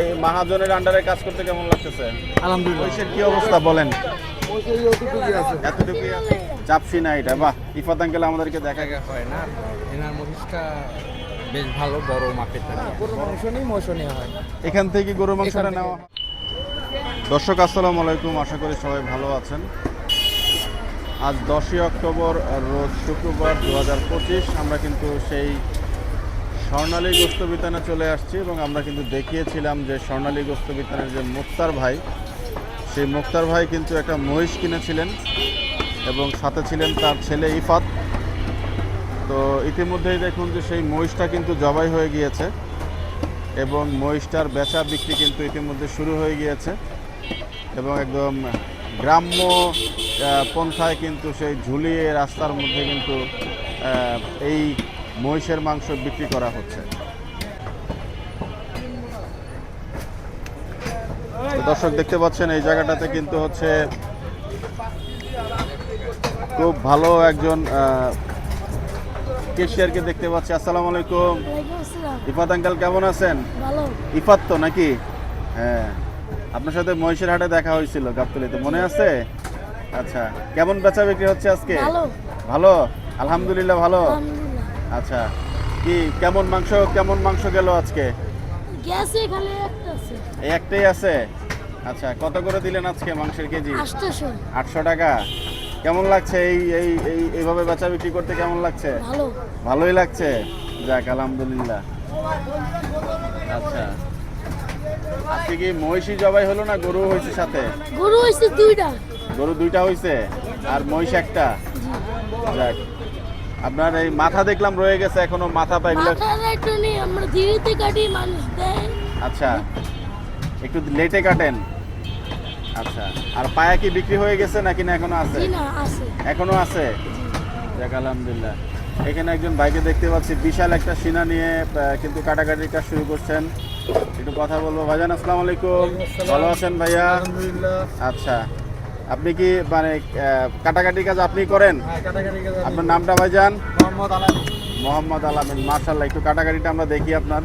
এই মহাজনের আন্ডারে কাজ করতে কেমন লাগতেছে? আলহামদুলিল্লাহ। কি অবস্থা বলেন? এই অতটুকুই আছে। এতটুকু চাপসি না এটা বাহ ইফাত আঙ্কেল আমাদেরকে দেখা হয় না এনার মহিষটা বেশ ভালো বড় মাপের গরু মাংস নেই মহিষ হয়। এখান থেকে গরু মাংসটা নেওয়া হয়। দর্শক আসসালামু আলাইকুম আশা করি সবাই ভালো আছেন। আজ দশই অক্টোবর রোজ শুক্রবার দু হাজার পঁচিশ আমরা কিন্তু সেই স্বর্ণালী গোস্ত বিতানে চলে আসছি এবং আমরা কিন্তু দেখিয়েছিলাম যে স্বর্ণালী গোস্ত বিতানের যে মুক্তার ভাই, সেই মুক্তার ভাই কিন্তু একটা মহিষ কিনেছিলেন এবং সাথে ছিলেন তার ছেলে ইফাত। তো ইতিমধ্যেই দেখুন যে সেই মহিষটা কিন্তু জবাই হয়ে গিয়েছে এবং মহিষটার বেচা বিক্রি কিন্তু ইতিমধ্যে শুরু হয়ে গিয়েছে এবং একদম গ্রাম্য পন্থায় কিন্তু সেই ঝুলিয়ে রাস্তার মধ্যে কিন্তু এই মহিষের মাংস বিক্রি করা হচ্ছে। দর্শক দেখতে পাচ্ছেন এই জায়গাটাতে কিন্তু হচ্ছে খুব ভালো একজন কেশিয়ারকে দেখতে পাচ্ছি। আসসালামু আলাইকুম। ইফাত আঙ্কাল কেমন আছেন? ইফাত তো নাকি? হ্যাঁ। আপনার সাথে মহিষের হাটে দেখা হয়েছিল গাবতলিতে মনে আছে? আচ্ছা কেমন বেচা বিক্রি হচ্ছে আজকে? ভালো। আলহামদুলিল্লাহ ভালো। আচ্ছা কি কেমন মাংস কেমন মাংস গেল আজকে? গ্যাসে খালি একটা আছে। একটাই আছে? আচ্ছা কত করে দিলেন আজকে মাংসের কেজি? আটশোশো। আটশো টাকা। কেমন লাগছে এই এই এই এইভাবে বেচা বিক্রি করতে কেমন লাগছে? ভালো। ভালোই লাগছে। যাক আলহামদুলিল্লাহ। আচ্ছা। আজকে কি মহিষী জবাই হলো না গরু হয়েছে সাথে? গরু হয়েছে দুইটা। গরু দুইটা হয়েছে? আর মহিষ একটা? যাক আপনার এই মাথা দেখলাম রয়ে গেছে এখনও মাথা পা এগুলো মাথার একটু নেই আমরা ধীরেতে কাটি মানুষ দেয় আচ্ছা একটু লেটে কাটেন। আচ্ছা আর পায়া কি বিক্রি হয়ে গেছে নাকি না এখনও আছে? না আছে। এখনও আছে? যাক আলহামদুলিল্লাহ। এখানে একজন ভাইকে দেখতে পাচ্ছি বিশাল একটা সিনা নিয়ে কিন্তু কাটাকাটির কাজ শুরু করছেন। একটু কথা বলব। ভাইজান আসসালামু আলাইকুম। ভালো আছেন ভাইয়া? আচ্ছা। আপনি কি মানে আহ, কাটাকাটির কাজ আপনি করেন? হ্যাঁ আপনার নামটা ভাইজান? মোহাম্মদ আলাম মোহাম্মদ আলামিন মার্শাল্লাহ একটু কাটাকাটিটা আমরা দেখি আপনার।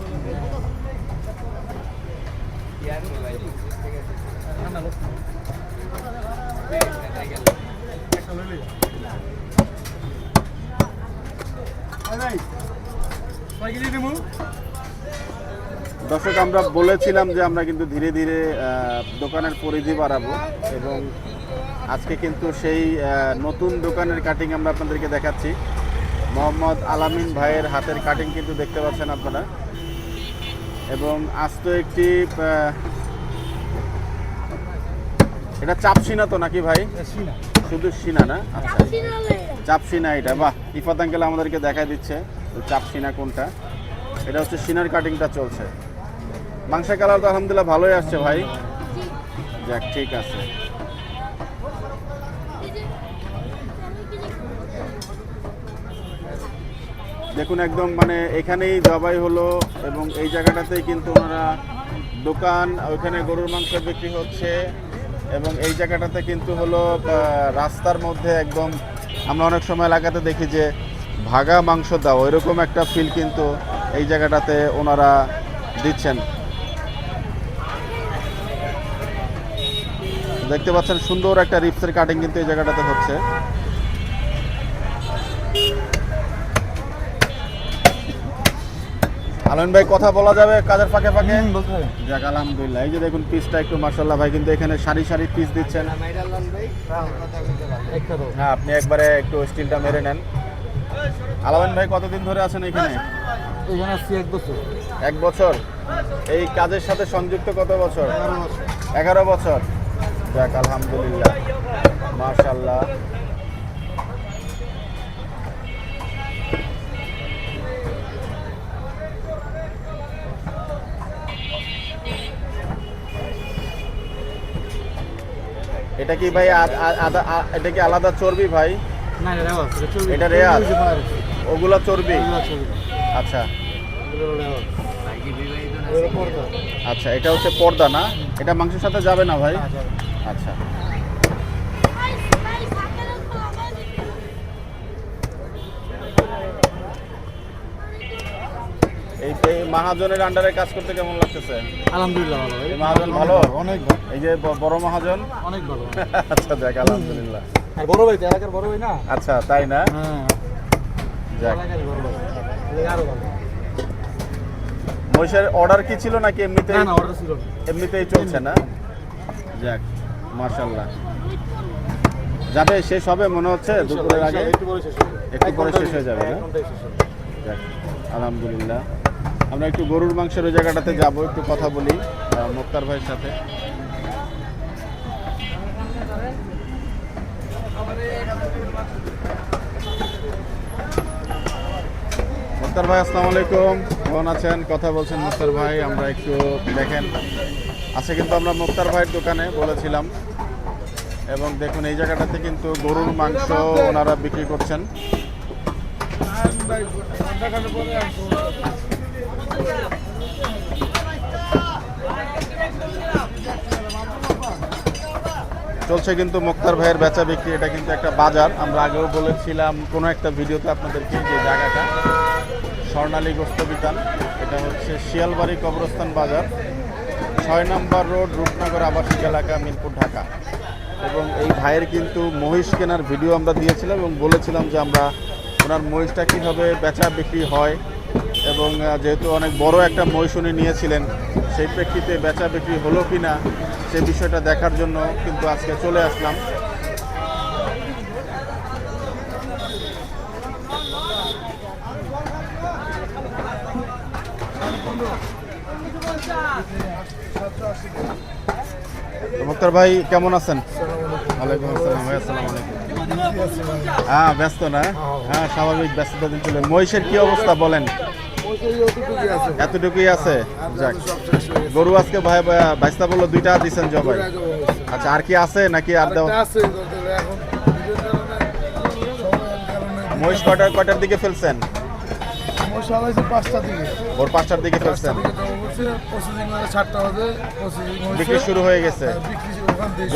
দর্শক আমরা বলেছিলাম যে আমরা কিন্তু ধীরে ধীরে দোকানের পরিধি বাড়াবো এবং আজকে কিন্তু সেই নতুন দোকানের কাটিং আমরা আপনাদেরকে দেখাচ্ছি। মোহাম্মদ আলামিন ভাইয়ের হাতের কাটিং কিন্তু দেখতে পাচ্ছেন আপনারা। এবং আস্ত একটি আহ, এটা চাপসিনা তো নাকি ভাই? শুধু সিনা না? আচ্ছা। চাপসিনা এটা। বাহ ইফাত আঙ্কেল আমাদেরকে দেখাই দিচ্ছে তো চাপসিনা কোনটা। এটা হচ্ছে সিনার কাটিংটা চলছে। মাংসের কালার তো আলহামদুলিল্লাহ ভালোই আসছে ভাই। যাক ঠিক আছে। দেখুন, একদম মানে এখানেই জবাই হলো এবং এই জায়গাটাতেই কিন্তু ওনারা দোকান, ওইখানে গরুর মাংস বিক্রি হচ্ছে এবং এই জায়গাটাতে কিন্তু হলো রাস্তার মধ্যে একদম আমরা অনেক সময় এলাকাতে দেখি যে ভাগা মাংস দাও, এরকম একটা ফিল কিন্তু এই জায়গাটাতে ওনারা দিচ্ছেন। দেখতে পাচ্ছেন সুন্দর একটা রিপসের কাটিং কিন্তু এই জায়গাটাতে হচ্ছে। আলম ভাই কথা বলা যাবে কাজের ফাঁকে ফাঁকে? যাক আলহামদুলিল্লাহ। এই যে দেখুন পিসটা একটু মার্শাল্লাহ ভাই কিন্তু এখানে সারি সারি পিস দিচ্ছেন। হ্যাঁ আপনি একবারে একটু স্টিলটা মেরে নেন। আলামিন ভাই কতদিন ধরে আছেন এখানে? এখানে আসছি এক বছর। এক বছর? এই কাজের সাথে সংযুক্ত কত বছর? এগারো বছর। এগারো বছর। যাক আলহামদুলিল্লাহ। মার্শাল্লাহ এটা কি ভাই এটা কি আলাদা চর্বি ভাই? এটা রেয়াজ ওগুলো চর্বি? আচ্ছা। আচ্ছা এটা হচ্ছে পর্দা না? এটা মাংসের সাথে যাবে না ভাই? আচ্ছা। মহাজনের আন্ডারে কাজ করতে কেমন লাগতেছে? আলহামদুলিল্লাহ ভালো ভাই। এই মহাজন ভালো? অনেক ভালো এই যে বড় মহাজন? অনেক ভালো। আচ্ছা দেখ আলহামদুলিল্লাহ। আর বড় ভাই এলাকার বড় ভাই না? আচ্ছা তাই না? হ্যাঁ। যাক। মহিষের অর্ডার কি ছিল নাকি এমনিতেই? না না অর্ডার ছিল এমনিতেই চলছে না? যাক মাশাল্লাহ যাবে শেষ হবে মনে হচ্ছে দুপুরের আগে? একটু পরে শেষ হবে। একটু পরে শেষ হয়ে যাবে, না? যাক আলহামদুলিল্লাহ। আমরা একটু গরুর মাংসের ওই জায়গাটাতে যাব, একটু কথা বলি মুক্তার ভাইয়ের সাথে। মুক্তার ভাই, আসসালামু আলাইকুম। কেমন আছেন? কথা বলছেন মুক্তার ভাই, আমরা একটু দেখেন। আছে কিন্তু আমরা মুক্তার ভাইয়ের দোকানে বলেছিলাম। এবং দেখুন, এই জায়গাটাতে কিন্তু গরুর মাংস ওনারা বিক্রি করছেন। চলছে কিন্তু মুক্তার ভাইয়ের বেচা বিক্রি, এটা কিন্তু একটা বাজার। আমরা আগেও বলেছিলাম, কোনো একটা ভিডিওতে আপনাদেরকে যে জায়গাটা, স্বর্ণালী গোস্ত বিতান, এটা হচ্ছে শিয়ালবাড়ি কবরস্থান বাজার, ছয় নম্বর রোড, রূপনগর আবাসিক এলাকা, মিরপুর, ঢাকা। এবং এই ভাইয়ের কিন্তু মহিষ কেনার ভিডিও আমরা দিয়েছিলাম এবং বলেছিলাম যে আমরা ওনার মহিষটা কীভাবে বেচা বিক্রি হয় এবং যেহেতু অনেক বড় একটা মহিষ উনি নিয়েছিলেন সেই প্রেক্ষিতে বেচা বিক্রি হলো কি না সেই বিষয়টা দেখার জন্য কিন্তু আজকে চলে আসলাম। মুক্তার ভাই কেমন আছেন? ওয়ালাইকুম আসসালাম ভাই আসসালামু আলাইকুম। হ্যাঁ ব্যস্ত না? হ্যাঁ স্বাভাবিক ব্যস্ততা দিন চলে। মহিষের কি অবস্থা বলেন? এতটুকুই আছে? যাক। গরু আজকে ভাই বাইস্তা বলল, দুইটা দিচ্ছেন জবাই। আচ্ছা আর কি আছে নাকি আর দেওয়া? মহিষ কটার কটার দিকে ফেলছেন? পাঁচটা দিকে। ভোর পাঁচটার দিকে ফেলছেন প্রসেসিং মানে সাতটা বাজে প্রসেসিং বিক্রি শুরু হয়ে গেছে।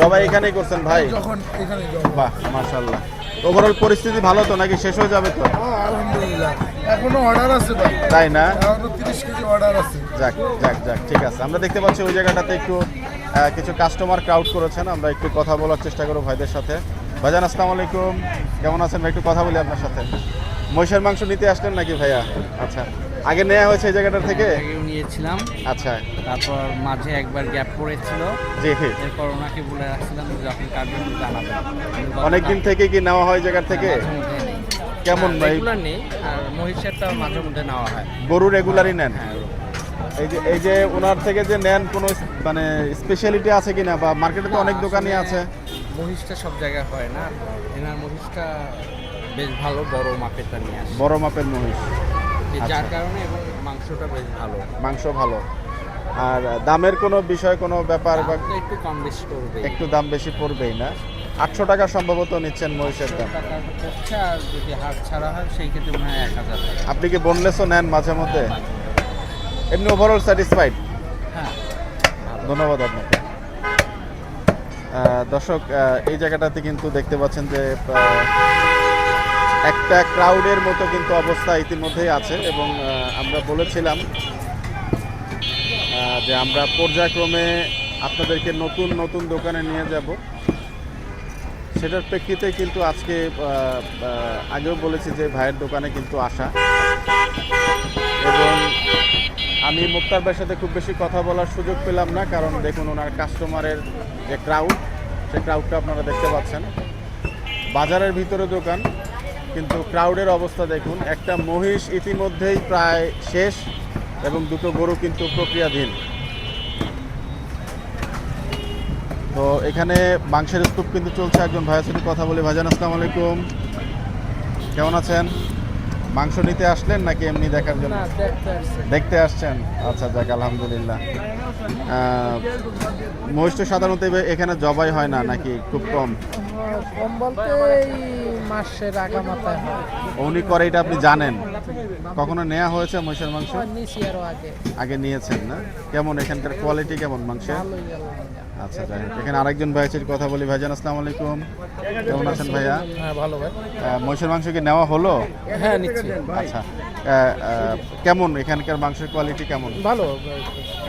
জবাই এখানেই করছেন ভাই? যখন এখানে বাহ মাশাল্লাহ ওভারঅল পরিস্থিতি ভালো তো নাকি শেষ হয়ে যাবে তো? হ্যাঁ, আলহামদুলিল্লাহ। এখনও অর্ডার আছে ভাই। তাই না? এখনও তিরিশ কেজি অর্ডার আছে। যাক যাক যাক ঠিক আছে। আমরা দেখতে পাচ্ছি ওই জায়গাটাতে একটু কিছু কাস্টমার ক্রাউড করেছেন। আমরা একটু কথা বলার চেষ্টা করব ভাইদের সাথে। ভাইজান আসসালামু আলাইকুম। কেমন আছেন ভাই? একটু কথা বলি আপনার সাথে। মহিষের মাংস নিতে আসলেন নাকি ভাইয়া? আচ্ছা আগে নেওয়া হয়েছে এই জায়গাটা থেকে? আগেও নিয়েছিলাম। আচ্ছা। তারপর মাঝে একবার গ্যাপ পড়েছিল। জি এরপর ওনাকে বলে রাখছিলাম যে যখন কাটবেন জানাবেন অনেক দিন থেকে কি নেওয়া হয় এই জায়গার থেকে? কেমন ভাই? রেগুলার নেই আর মহিষেরটা মাঝে মধ্যে নেওয়া হয়। গরু রেগুলারই নেন? হ্যাঁ এই যে এই যে ওনার থেকে যে নেন কোনো মানে স্পেশালিটি আছে কিনা? বা মার্কেটে তো অনেক দোকানই আছে। মহিষটা সব জায়গায় হয় না। এনার মহিষটা বেশ ভালো বড় মাপেরটা নিয়ে আসে। বড় মাপের মহিষ। যার আচ্ছা। কারণে এবং মাংসটা বেশ ভালো। মাংস ভালো। আর দামের কোনো বিষয় কোনো ব্যাপার বা একটু কম বেশি করবে একটু দাম বেশি পড়বেই না। আটশো টাকা সম্ভবত নিচ্ছেন মহিষের দাম। আর যদি হাট ছাড়া হয় সেই ক্ষেত্রে মনে হয় এক হাজার আপনি কি বোনলেসও নেন মাঝে মধ্যে? এমনি ওভারঅল স্যাটিসফাইড হ্যাঁ। ধন্যবাদ আপনাকে। দর্শক এই জায়গাটাতে কিন্তু দেখতে পাচ্ছেন যে একটা ক্রাউডের মতো কিন্তু অবস্থা ইতিমধ্যেই আছে এবং আমরা বলেছিলাম যে আমরা পর্যায়ক্রমে আপনাদেরকে নতুন নতুন দোকানে নিয়ে যাব। সেটার প্রেক্ষিতে কিন্তু আজকে আগেও বলেছি যে ভাইয়ের দোকানে কিন্তু আসা। এবং আমি মুক্তার ভাইয়ের সাথে খুব বেশি কথা বলার সুযোগ পেলাম না, কারণ দেখুন ওনার কাস্টমারের যে ক্রাউড সেই ক্রাউডটা আপনারা দেখতে পাচ্ছেন। বাজারের ভিতরে দোকান কিন্তু ক্রাউডের অবস্থা দেখুন, একটা মহিষ ইতিমধ্যেই প্রায় শেষ এবং দুটো গরু কিন্তু প্রক্রিয়াধীন। তো এখানে মাংসের স্তূপ কিন্তু চলছে, একজন ভাইয়ের সাথে কথা বলে। ভাইজান, আসসালামু আলাইকুম। কেমন আছেন? মাংস নিতে আসলেন নাকি এমনি দেখার জন্য? দেখতে আসছেন? আচ্ছা যাক আলহামদুলিল্লাহ। আহ, মহিষ তো সাধারণত এখানে জবাই হয় না নাকি খুব কম? কম বলতে মাসের আগামাতায় হয়। উনি করে এটা আপনি জানেন? কখনো নেওয়া হয়েছে মহিষের মাংস? আগে। আগে নিয়েছেন না? কেমন এখানকার কোয়ালিটি কেমন মাংসের? আচ্ছা যাই হোক। এখানে আরেকজন ভাইয়ের কথা বলি। ভাইজান আসসালামু আলাইকুম। কেমন আছেন ভাইয়া? হ্যাঁ ভালো ভাই। মহিষের মাংস কি নেওয়া হলো? হ্যাঁ নিচ্ছি। আচ্ছা কেমন? এখানকার মাংসের কোয়ালিটি কেমন? ভালো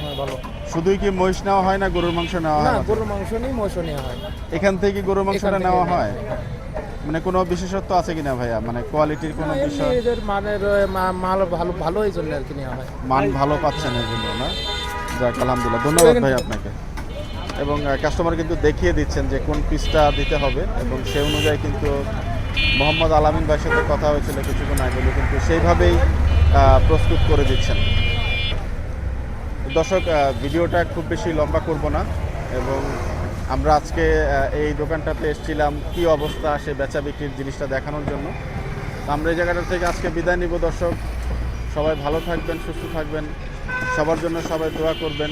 হ্যাঁ, ভালো। শুধুই কি মহিষ নেওয়া হয় না গরুর মাংস নেওয়া না গরুর মাংস নেই মহিষ নেওয়া হয় এখান থেকে গরুর মাংসটা নেওয়া নেওয়া হয়? মানে কোনো বিশেষত্ব আছে কিনা ভাইয়া? মানে কোয়ালিটির কোনো বিষয়? এদের মানের মাল ভালো ভালো এই জন্য আর কি নেওয়া হয়। মান ভালো পাচ্ছেন এই জন্য না? যাক আলহামদুলিল্লাহ। ধন্যবাদ ভাই আপনাকে। এবং কাস্টমার কিন্তু দেখিয়ে দিচ্ছেন যে কোন পিসটা দিতে হবে এবং সে অনুযায়ী কিন্তু মোহাম্মদ আলামিন ভাইয়ের সাথে কথা হয়েছিল কিছুক্ষণ আগে কিন্তু সেইভাবেই প্রস্তুত করে দিচ্ছেন। দর্শক ভিডিওটা খুব বেশি লম্বা করব না এবং আমরা আজকে এই দোকানটাতে এসেছিলাম কি অবস্থা, সে বেচা বিক্রির জিনিসটা দেখানোর জন্য। আমরা এই জায়গাটা থেকে আজকে বিদায় নিব দর্শক। সবাই ভালো থাকবেন, সুস্থ থাকবেন। সবার জন্য সবাই দোয়া করবেন।